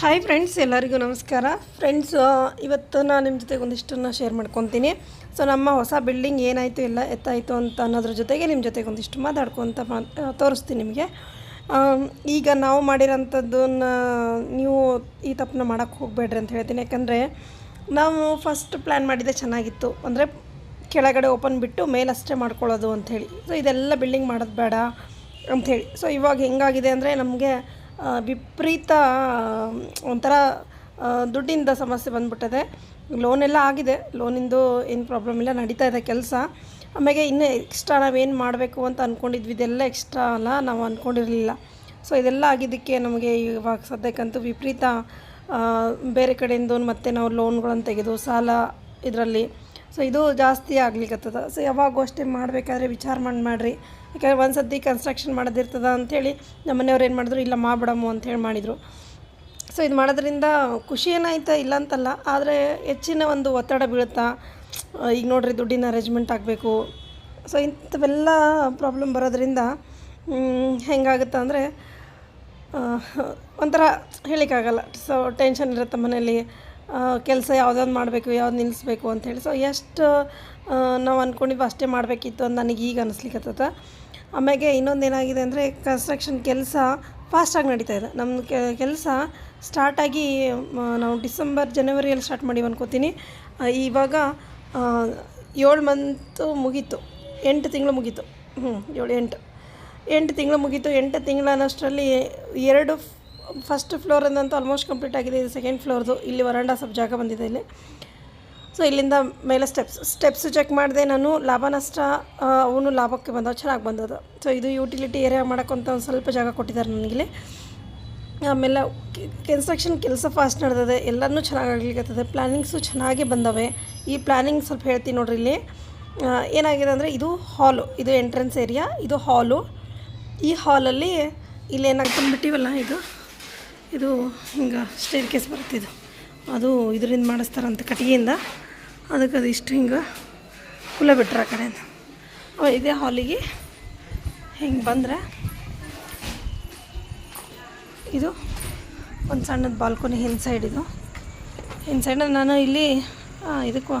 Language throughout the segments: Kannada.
ಹಾಯ್ ಫ್ರೆಂಡ್ಸ್ ಎಲ್ಲರಿಗೂ ನಮಸ್ಕಾರ. ಫ್ರೆಂಡ್ಸ್ ಇವತ್ತು ನಾನು ನಿಮ್ಮ ಜೊತೆಗೆ ಒಂದಿಷ್ಟನ್ನು ಶೇರ್ ಮಾಡ್ಕೊತೀನಿ. ಸೊ ನಮ್ಮ ಹೊಸ ಬಿಲ್ಡಿಂಗ್ ಏನಾಯಿತು ಇಲ್ಲ ಎತ್ತಾಯಿತು ಅಂತ ಅನ್ನೋದ್ರ ಜೊತೆಗೆ ನಿಮ್ಮ ಜೊತೆಗೆ ಒಂದಿಷ್ಟು ಮಾತಾಡ್ಕೊತ ತೋರಿಸ್ತೀನಿ ನಿಮಗೆ. ಈಗ ನಾವು ಮಾಡಿರೋಂಥದ್ದನ್ನ ನೀವು ಈ ತಪ್ಪನ್ನ ಮಾಡೋಕ್ಕೆ ಹೋಗಬೇಡ್ರಿ ಅಂತ ಹೇಳ್ತೀನಿ. ಯಾಕಂದರೆ ನಾವು ಫಸ್ಟ್ ಪ್ಲ್ಯಾನ್ ಮಾಡಿದ್ದೆ ಚೆನ್ನಾಗಿತ್ತು. ಅಂದರೆ ಕೆಳಗಡೆ ಓಪನ್ ಬಿಟ್ಟು ಮೇಲಷ್ಟೇ ಮಾಡ್ಕೊಳ್ಳೋದು ಅಂಥೇಳಿ ಸೊ ಇದೆಲ್ಲ ಬಿಲ್ಡಿಂಗ್ ಮಾಡೋದು ಬೇಡ ಅಂಥೇಳಿ ಸೊ ಇವಾಗ ಹೆಂಗಾಗಿದೆ ಅಂದರೆ ನಮಗೆ ವಿಪರೀತ ಒಂಥರ ದುಡ್ಡಿಂದ ಸಮಸ್ಯೆ ಬಂದ್ಬಿಟ್ಟಿದೆ. ಲೋನ್ ಎಲ್ಲ ಆಗಿದೆ. ಲೋನಿಂದು ಏನು ಪ್ರಾಬ್ಲಮ್ ಇಲ್ಲ. ನಡೀತಾ ಇದೆ ಕೆಲಸ. ಆಮೇಲೆ ಇನ್ನೂ ಎಕ್ಸ್ಟ್ರಾ ನಾವೇನು ಮಾಡಬೇಕು ಅಂತ ಅಂದ್ಕೊಂಡಿದ್ವಿ ಇದೆಲ್ಲ ಎಕ್ಸ್ಟ್ರಾ ಅಲ್ಲ. ನಾವು ಅಂದ್ಕೊಂಡಿರಲಿಲ್ಲ ಸೊ ಇದೆಲ್ಲ ಆಗಿದ್ದಕ್ಕೆ ನಮಗೆ ಇವಾಗ ಸದ್ಯಕ್ಕಂತೂ ವಿಪರೀತ ಬೇರೆ ಕಡೆಯಿಂದ ಮತ್ತು ನಾವು ಲೋನ್ಗಳನ್ನು ತೆಗೆದು, ಸಾಲ ಇದರಲ್ಲಿ ಸೊ ಇದು ಜಾಸ್ತಿ ಆಗ್ಲಿಕ್ಕತ್ತದ ಸೊ ಯಾವಾಗ ಅಷ್ಟೇ ಮಾಡಬೇಕಾದ್ರೆ ವಿಚಾರ ಮಾಡಿ ಮಾಡಿರಿ. ಯಾಕಂದ್ರೆ ಒಂದು ಸತಿ ಕನ್ಸ್ಟ್ರಕ್ಷನ್ ಮಾಡೋದಿರ್ತದ ಅಂಥೇಳಿ ನಮ್ಮ ಮನೆಯವ್ರು ಏನು ಮಾಡಿದ್ರು, ಇಲ್ಲ ಮಾಡ್ಬಿಡಮ್ಮು ಅಂತೇಳಿ ಮಾಡಿದರು. ಸೊ ಇದು ಮಾಡೋದ್ರಿಂದ ಖುಷಿ ಏನಾಯ್ತಾ ಇಲ್ಲ ಅಂತಲ್ಲ, ಆದರೆ ಹೆಚ್ಚಿನ ಒಂದು ಒತ್ತಡ ಬೀಳುತ್ತಾ ಈಗ ನೋಡ್ರಿ ದುಡ್ಡಿನ ಅರೇಂಜ್ಮೆಂಟ್ ಆಗಬೇಕು. ಸೊ ಇಂಥವೆಲ್ಲ ಪ್ರಾಬ್ಲಮ್ ಬರೋದ್ರಿಂದ ಹೆಂಗಾಗುತ್ತೆ ಅಂದರೆ ಒಂಥರ ಹೇಳಿಕ್ಕಾಗಲ್ಲ. ಸೊ ಟೆನ್ಷನ್ ಇರುತ್ತೆ ಮನೇಲಿ ಕೆಲಸ ಯಾವ್ದಾದ್ರು ಮಾಡಬೇಕು, ಯಾವ್ದು ನಿಲ್ಲಿಸ್ಬೇಕು ಅಂಥೇಳಿ ಸೊ ಎಷ್ಟು ನಾವು ಅಂದ್ಕೊಂಡಿದ್ವಿ ಅಷ್ಟೇ ಮಾಡಬೇಕಿತ್ತು ಅಂತ ನನಗೆ ಈಗ ಅನಿಸ್ಲಿಕ್ಕತ್ತದ ಆಮೇಲೆ ಇನ್ನೊಂದು ಏನಾಗಿದೆ ಅಂದರೆ ಕನ್ಸ್ಟ್ರಕ್ಷನ್ ಕೆಲಸ ಫಾಸ್ಟಾಗಿ ನಡೀತಾ ಇದೆ. ನಮ್ಮ ಕೆಲಸ ಸ್ಟಾರ್ಟಾಗಿ ನಾವು ಡಿಸೆಂಬರ್ ಜನವರಿಯಲ್ಲಿ ಸ್ಟಾರ್ಟ್ ಮಾಡೀವಿ ಅನ್ಕೋತೀನಿ. ಇವಾಗ ಏಳು ಮಂತು ಮುಗೀತು, ಎಂಟು ತಿಂಗಳು ಮುಗೀತು. ಹ್ಞೂ ಏಳು, ಎಂಟು. ಎಂಟು ತಿಂಗಳು ಮುಗೀತು, ಎಂಟು ತಿಂಗಳು ಅನ್ನೋಷ್ಟರಲ್ಲಿ ಎರಡು ಫಸ್ಟ್ ಫ್ಲೋರ್ ಫ್ಲೋರಿಂದಂತೂ ಆಲ್ಮೋಸ್ಟ್ ಕಂಪ್ಲೀಟ್ ಆಗಿದೆ. ಇದು ಸೆಕೆಂಡ್ ಫ್ಲೋರ್ದು ಇಲ್ಲಿ ವರಾಂಡ ಸ್ವಲ್ಪ ಜಾಗ ಬಂದಿದೆ ಇಲ್ಲಿ. ಸೊ ಇಲ್ಲಿಂದ ಮೇಲೆ ಸ್ಟೆಪ್ಸ್ ಸ್ಟೆಪ್ಸ್ ಚೆಕ್ ಮಾಡಿದೆ ನಾನು. ಲಾಭ ನಷ್ಟ ಅವನು ಲಾಭಕ್ಕೆ ಬಂದವು, ಚೆನ್ನಾಗಿ ಬಂದದ. ಸೊ ಇದು ಯುಟಿಲಿಟಿ ಏರಿಯಾ ಮಾಡೋಕ್ಕಂತ ಒಂದು ಸ್ವಲ್ಪ ಜಾಗ ಕೊಟ್ಟಿದ್ದಾರೆ ನನಗಿಲ್ಲಿ. ಆಮೇಲೆ ಕನ್ಸ್ಟ್ರಕ್ಷನ್ ಕೆಲಸ ಫಾಸ್ಟ್ ನಡೆದಿದೆ. ಎಲ್ಲನೂ ಚೆನ್ನಾಗಿ ಆಗ್ಲಿಕ್ಕತ್ತದೆ ಪ್ಲ್ಯಾನಿಂಗ್ಸು ಚೆನ್ನಾಗಿ ಬಂದವೆ. ಈ ಪ್ಲ್ಯಾನಿಂಗ್ ಸ್ವಲ್ಪ ಹೇಳ್ತೀನಿ ನೋಡ್ರಿ ಇಲ್ಲಿ. ಏನಾಗಿದೆ ಅಂದರೆ ಇದು ಹಾಲು ಇದು ಎಂಟ್ರೆನ್ಸ್ ಏರಿಯಾ ಇದು ಹಾಲು ಈ ಹಾಲಲ್ಲಿ ಇಲ್ಲಿ ಏನಾಗಿ ಬಂದ್ಬಿಟ್ಟಿವಲ್ಲ ಇದು? ಇದು ಹಿಂಗೆ ಸ್ಟೇರ್ ಕೇಸ್ ಬರುತ್ತಿದ್ದು ಅದು ಇದರಿಂದ ಮಾಡಿಸ್ತಾರಂತ ಕಟ್ಟಿಗೆಯಿಂದ. ಅದಕ್ಕೆ ಅದು ಇಷ್ಟು ಹಿಂಗೆ ಕುಲ ಬಿಟ್ರೆ ಆ ಕಡೆಯಿಂದ. ಅವ ಇದೇ ಹಾಲಿಗೆ ಹಿಂಗೆ ಬಂದರೆ ಇದು ಒಂದು ಸಣ್ಣದ ಬಾಲ್ಕೋನಿ ಹಿಂದ್ ಸೈಡ್ ಇದು. ಹಿಂದ್ ಸೈಡ್ ನಾನು ಇಲ್ಲಿ ಇದಕ್ಕೆ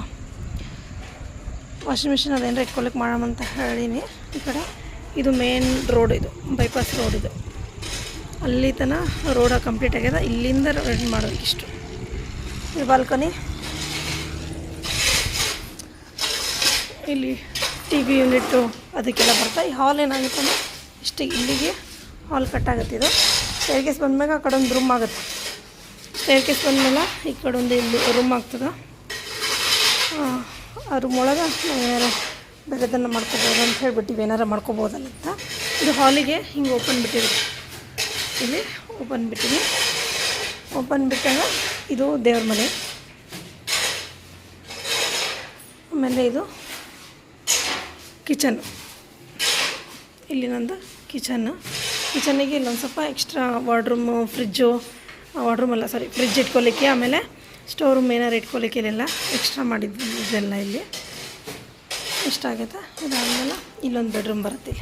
ವಾಷಿಂಗ್ ಮಿಷಿನ್ ಅದೇನರ ಇಟ್ಕೊಳಕ್ಕೆ ಮಾಡಮಂತ ಹೇಳೀನಿ. ಈ ಕಡೆ ಇದು ಮೇನ್ ರೋಡ್ ಇದು ಬೈಪಾಸ್ ರೋಡ್ ಇದು. ಅಲ್ಲಿ ತನಕ ರೋಡ ಕಂಪ್ಲೀಟ್ ಆಗ್ಯದ. ಇಲ್ಲಿಂದ ರೆಡಿ ಇಷ್ಟು. ಈ ಬಾಲ್ಕನಿ ಇಲ್ಲಿ ಟಿ ವಿ ಯೂನಿಟ್ಟು ಅದಕ್ಕೆಲ್ಲ ಬರ್ತಾ. ಈ ಹಾಲ್ ಏನಾಗುತ್ತೆ ಅಂದರೆ ಇಷ್ಟು ಇಲ್ಲಿಗೆ ಹಾಲ್ ಕಟ್ಟಾಗುತ್ತೆ ಇದು. ಸ್ಟೇರ್ಕೇಸ್ ಬಂದಮೇಲೆ ಆ ಕಡೆ ಒಂದು ರೂಮ್ ಆಗುತ್ತೆ. ಸ್ಟೇರ್ಕೇಸ್ ಬಂದಮೇಲೆ ಈ ಕಡೆ ಒಂದು ಇಲ್ಲಿ ರೂಮ್ ಆಗ್ತದೆ. ಆ, ರೂಮ್ ಒಳಗೆ ನಾವು ಏನಾರ ಬೇರೆದನ್ನು ಮಾಡ್ಕೋಬೋದು ಅಂತ ಹೇಳ್ಬಿಟ್ಟಿವಿ ಏನಾರ ಮಾಡ್ಕೋಬೋದಲ್ಲ ಅಂತ. ಇದು ಹಾಲಿಗೆ ಹಿಂಗೆ ಓಪನ್ ಬಿಟ್ಟಿದೆ ಇಲ್ಲಿ ಓಪನ್ ಬಿಟ್ಟಿನಿ ಓಪನ್ ಬಿಟ್ಟಾಗ ಇದು ದೇವ್ರ ಮನೆ. ಆಮೇಲೆ ಇದು ಕಿಚನ್. ಇಲ್ಲಿ ನಂದು ಕಿಚನ್ನು ಕಿಚನಿಗೆ ಇಲ್ಲೊಂದು ಸ್ವಲ್ಪ ಎಕ್ಸ್ಟ್ರಾ ವಾಡ್ರೂಮು ಫ್ರಿಜ್ಜು ಅಲ್ಲ ಸಾರಿ ಫ್ರಿಜ್ ಇಟ್ಕೊಳ್ಳಿಕ್ಕೆ ಆಮೇಲೆ ಸ್ಟೋರ್ ರೂಮ್ ಏನಾರು ಇಟ್ಕೊಳ್ಳಿಕ್ಕೆ ಇಲ್ಲೆಲ್ಲ ಎಕ್ಸ್ಟ್ರಾ ಮಾಡಿದ್ದು ಇದೆಲ್ಲ ಇಲ್ಲಿ. ಇಷ್ಟ ಆಗುತ್ತೆ ಇದಾದಮೇಲೆ ಇಲ್ಲೊಂದು ಬೆಡ್ರೂಮ್ ಬರುತ್ತೆ.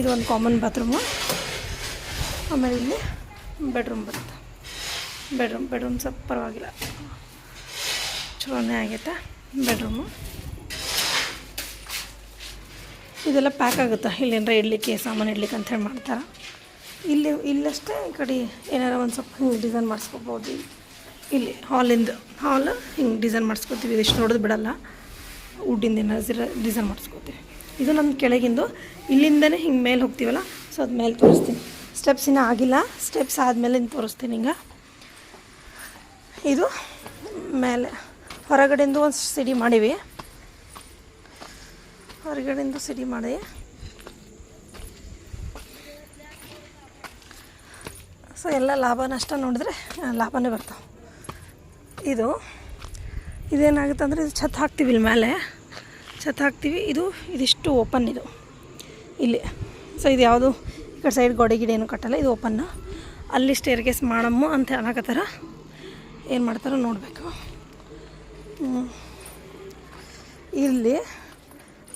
ಇದು ಒಂದು ಕಾಮನ್ ಬಾತ್ರೂಮು ಆಮೇಲೆ ಇಲ್ಲಿ ಬೆಡ್ರೂಮ್ ಬರುತ್ತೆ. ಬೆಡ್ರೂಮ್ ಬೆಡ್ರೂಮ್ ಸ್ವಲ್ಪ ಪರವಾಗಿಲ್ಲ. ಚಲೋನೇ ಆಗೈತೆ? ಬೆಡ್ರೂಮು. ಇದೆಲ್ಲ ಪ್ಯಾಕ್ ಆಗುತ್ತೆ? ಇಲ್ಲೇನಾರ ಇಡ್ಲಿಕ್ಕೆ, ಸಾಮಾನು ಇಡ್ಲಿಕ್ಕೆ ಅಂತ ಹೇಳಿ ಮಾಡ್ತಾರೆ? ಇಲ್ಲಿ, ಇಲ್ಲಷ್ಟೇ ಈ ಕಡೆ ಏನಾರ ಒಂದು ಸ್ವಲ್ಪ ಹಿಂಗೆ ಡಿಸೈನ್ ಮಾಡಿಸ್ಕೋಬೋದು. ಇಲ್ಲಿ ಹಾಲಿಂದ ಹಾಲ್ ಹಿಂಗೆ ಡಿಸೈನ್ ಮಾಡಿಸ್ಕೋತೀವಿ. ಇದಿಷ್ಟು ನೋಡೋದು ಬಿಡಲ್ಲ. ವುಡ್ಡಿಂದ ಏನಾದ್ರು ಡಿಸೈನ್ ಮಾಡಿಸ್ಕೋತೀವಿ. ಇದು ನಮ್ಮ ಕೆಳಗಿಂದು ಇಲ್ಲಿಂದನೇ ಹಿಂಗೆ ಮೇಲೆ ಹೋಗ್ತೀವಲ್ಲ, ಸೊ ಅದು ಮೇಲೆ ತೋರಿಸ್ತೀನಿ. ಸ್ಟೆಪ್ಸ್ ಇನ್ನೂ ಆಗಿಲ್ಲ. ಸ್ಟೆಪ್ಸ್ ಆದಮೇಲೆ ತೋರಿಸ್ತೀನಿ ಹಿಂಗೆ ಇದು ಮೇಲೆ ಹೊರಗಡೆಯಿಂದ ಒಂದು ಸಿಡಿ ಮಾಡಿವಿ. ಹೊರಗಡೆಯಿಂದ ಸಿಡಿ ಮಾಡಿ ಸೊ ಎಲ್ಲ ಲಾಭ ನಷ್ಟ ನೋಡಿದ್ರೆ ಲಾಭನೇ ಬರ್ತಾವೆ. ಇದು, ಇದೇನಾಗುತ್ತೆ ಅಂದರೆ ಇದು ಛತ್ ಹಾಕ್ತೀವಿ ಇಲ್ಲಿ ಮೇಲೆ. ಛತ್ ಹಾಕ್ತೀವಿ. ಇದು, ಇದಿಷ್ಟು ಓಪನ್ ಇದು. ಇಲ್ಲಿ. ಸೊ ಇದು ಯಾವುದು ಈ ಕಡೆ ಸೈಡ್ ಗೋಡೆ ಗಿಡ ಏನು ಕಟ್ಟಲ್ಲ, ಇದು ಓಪನ್ನು ಅಲ್ಲಿ ಸ್ಟೇರ್ ಕೇಸ್ ಮಾಡಮ್ಮು ಅಂತ ಅನ್ನಕತ್ತಾರ. ಏನು ಮಾಡ್ತಾರೋ ನೋಡಬೇಕು. ಇಲ್ಲಿ,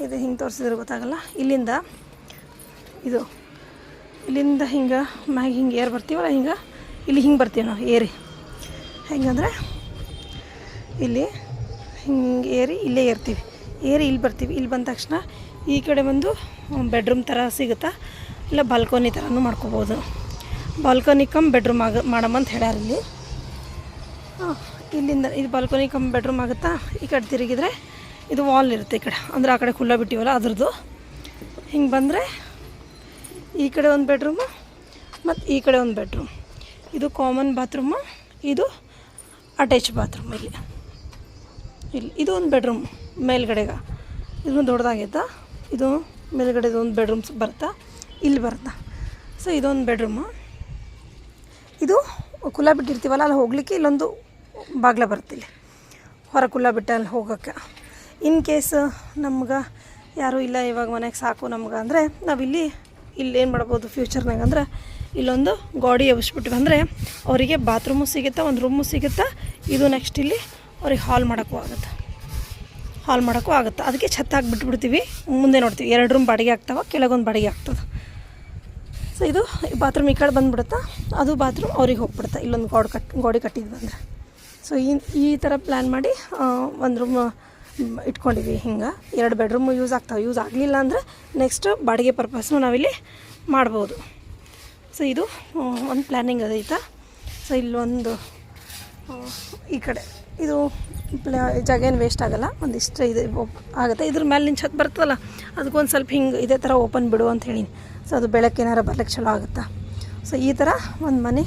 ಇದು ಹಿಂಗೆ ತೋರಿಸಿದ್ರೆ ಗೊತ್ತಾಗಲ್ಲ. ಇಲ್ಲಿಂದ, ಇದು, ಇಲ್ಲಿಂದ ಹಿಂಗೆ ಮ್ಯಾಗ ಹಿಂಗೆ ಏರ್ ಬರ್ತೀವಲ್ಲ ಹಿಂಗೆ? ಇಲ್ಲಿ ಹಿಂಗೆ ಬರ್ತೀವಿ ನಾವು, ಏರಿ. ಹೆಂಗಂದ್ರೆ, ಇಲ್ಲಿ ಹಿಂಗೆ ಏರಿ, ಇಲ್ಲೇ ಏರ್ತೀವಿ. ಏರಿ ಇಲ್ಲಿ ಬರ್ತೀವಿ. ಇಲ್ಲಿ ಬಂದ ತಕ್ಷಣ ಈ ಕಡೆ ಬಂದು ಬೆಡ್ರೂಮ್ ಥರ ಸಿಗುತ್ತಾ? ಇಲ್ಲ ಬಾಲ್ಕೋನಿ ಥರನೂ ಮಾಡ್ಕೋಬೋದು. ಬಾಲ್ಕನಿ ಕಮ್ ಬೆಡ್ರೂಮ್ ಆಗ ಅಂತ ಹೇಳ್ಯಾರ ಇಲ್ಲಿ. ಇಲ್ಲಿಂದ ಇದು ಬಾಲ್ಕೋನಿ ಕಮ್ ಬೆಡ್ರೂಮ್ ಆಗುತ್ತಾ? ಈ ಕಡೆ ತಿರುಗಿದ್ರೆ ಇದು ವಾಲ್ ಇರುತ್ತೆ ಈ ಕಡೆ. ಅಂದರೆ ಆ ಕಡೆ ಖುಲ್ಲ ಬಿಟ್ಟಿವಲ್ಲ ಅದ್ರದ್ದು. ಹಿಂಗೆ ಬಂದರೆ ಈ ಕಡೆ ಒಂದು ಬೆಡ್ರೂಮು ಮತ್ತು ಈ ಕಡೆ ಒಂದು ಬೆಡ್ರೂಮ್. ಇದು ಕಾಮನ್ ಬಾತ್ರೂಮು, ಇದು ಅಟ್ಯಾಚ್ ಬಾತ್ರೂಮ್ ಇಲ್ಲಿ. ಇಲ್ಲಿ ಇದು ಒಂದು ಬೆಡ್ರೂಮ್ ಮೇಲ್ಗಡೆಗೆ. ಇದು ದೊಡ್ಡದಾಗೈತಾ? ಇದು ಮೇಲ್ಗಡೆದು ಒಂದು ಬೆಡ್ರೂಮ್ಸ್ ಬರುತ್ತಾ? ಇಲ್ಲಿ ಬರುತ್ತಾ? ಸೊ ಇದೊಂದು ಬೆಡ್ರೂಮು ಇದು ಕುಲ ಬಿಟ್ಟಿರ್ತೀವಲ್ಲ, ಅಲ್ಲಿ ಹೋಗಲಿಕ್ಕೆ ಇಲ್ಲೊಂದು ಬಾಗಿಲ ಬರುತ್ತೆ ಇಲ್ಲಿ. ಹೊರ ಕುಲ್ಲ ಬಿಟ್ಟು ಅಲ್ಲಿ ಹೋಗೋಕ್ಕೆ ಇನ್ ಕೇಸ್ ನಮ್ಗೆ ಯಾರೂ ಇಲ್ಲ, ಇವಾಗ ಮನೆಗೆ ಸಾಕು ನಮ್ಗೆ ಅಂದರೆ, ನಾವಿಲ್ಲಿ ಇಲ್ಲಿ ಏನು ಮಾಡ್ಬೋದು ಫ್ಯೂಚರ್ನಾಗ ಅಂದ್ರೆ, ಇಲ್ಲೊಂದು ಗಾಡಿ ಎಬ್ಬಿಸ್ಬಿಟ್ವಿ ಅಂದರೆ, ಅವರಿಗೆ ಬಾತ್ರೂಮು ಸಿಗುತ್ತಾ, ಒಂದು ರೂಮು ಸಿಗುತ್ತಾ, ಇದು ನೆಕ್ಸ್ಟ್ ಇಲ್ಲಿ ಅವ್ರಿಗೆ ಹಾಲ್ ಮಾಡೋಕ್ಕೂ ಆಗುತ್ತೆ. ಹಾಲ್ ಮಾಡೋಕ್ಕೂ ಆಗುತ್ತೆ. ಅದಕ್ಕೆ ಛತ್ತಾಗಿ ಬಿಟ್ಬಿಡ್ತೀವಿ ಮುಂದೆ ನೋಡ್ತೀವಿ. ಎರಡು ರೂಮ್ ಬಾಡಿಗೆ ಆಗ್ತಾವೆ, ಕೆಳಗೊಂದು ಬಾಡಿಗೆ ಆಗ್ತದೆ. ಸೊ ಇದು ಬಾತ್ರೂಮ್ ಈ ಕಡೆ ಬಂದುಬಿಡುತ್ತಾ, ಅದು ಬಾತ್ರೂಮ್ ಅವ್ರಿಗೆ ಹೋಗ್ಬಿಡುತ್ತೆ, ಇಲ್ಲೊಂದು ಗೋಡೆ ಕಟ್, ಗೋಡೆ ಕಟ್ಟಿದ್ವಿ ಅಂದರೆ. ಸೊ ಈ ಈ ಥರ ಪ್ಲ್ಯಾನ್ ಮಾಡಿ ಒಂದು ರೂಮ್ ಇಟ್ಕೊಂಡಿವಿ ಹಿಂಗೆ. ಎರಡು ಬೆಡ್ರೂಮು ಯೂಸ್ ಆಗ್ತಾವೆ. ಯೂಸ್ ಆಗಲಿಲ್ಲ ಅಂದರೆ ನೆಕ್ಸ್ಟ್ ಬಾಡಿಗೆ ಪರ್ಪಸ್ನು ನಾವಿಲ್ಲಿ ಮಾಡ್ಬೋದು. ಸೊ ಇದು ಒಂದು ಪ್ಲ್ಯಾನಿಂಗ್ ಅದೈತಾ ಸೊ ಇಲ್ಲೊಂದು ಈ ಕಡೆ. ಇದು ಪ್ಲಾ ಜಾಗ ಏನು ವೇಸ್ಟ್ ಆಗೋಲ್ಲ. ಒಂದಿಷ್ಟು ಇದು ಆಗುತ್ತೆ. ಇದ್ರ ಮೇಲೆ ನಿಂಗೆ ಛತ್ ಬರ್ತದಲ್ಲ, ಅದಕ್ಕೊಂದು ಸ್ವಲ್ಪ ಹಿಂಗೆ ಇದೇ ಥರ ಓಪನ್ ಬಿಡು ಅಂತ ಹೇಳೀನಿ. ಸೊ ಅದು ಬೆಳಕೇನಾರ ಬರ್ಲಿಕ್ಕೆ ಚಲೋ ಆಗುತ್ತಾ? ಸೊ ಈ ಥರ ಒಂದು ಮನೆ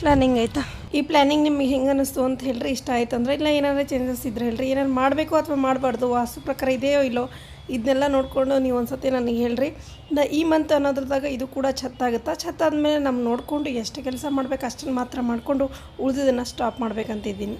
ಪ್ಲ್ಯಾನಿಂಗ್ ಆಯ್ತಾ ಈ ಪ್ಲ್ಯಾನಿಂಗ್ ನಿಮಗೆ ಹೆಂಗೆ ಅನ್ನಿಸ್ತು ಅಂತ ಹೇಳ್ರಿ, ಇಷ್ಟ ಆಯ್ತು ಅಂದರೆ, ಇಲ್ಲ ಏನಾದರೂ ಚೇಂಜಸ್ ಇದ್ರೆ ಹೇಳ್ರಿ, ಏನಾರು ಮಾಡಬೇಕು ಅಥವಾ ಮಾಡಬಾರ್ದು, ವಾಸ್ತು ಪ್ರಕಾರ ಇದೆಯೋ ಇಲ್ಲೋ, ಇದನ್ನೆಲ್ಲ ನೋಡಿಕೊಂಡು ನೀವು ಒಂದು ಸತಿ ನನಗೆ ಹೇಳ್ರಿ. ದ, ಈ ಮಂತ್ ಅನ್ನೋದ್ರದಾಗ ಇದು ಕೂಡ ಛತ್ತಾಗುತ್ತಾ ಛತ್ತಾದ್ಮೇಲೆ ನಮ್ಮ ನೋಡಿಕೊಂಡು ಎಷ್ಟು ಕೆಲಸ ಮಾಡಬೇಕು ಅಷ್ಟನ್ನು ಮಾತ್ರ ಮಾಡಿಕೊಂಡು ಉಳಿದಿದ್ದನ್ನು ಸ್ಟಾಪ್ ಮಾಡ್ಬೇಕಂತಿದ್ದೀನಿ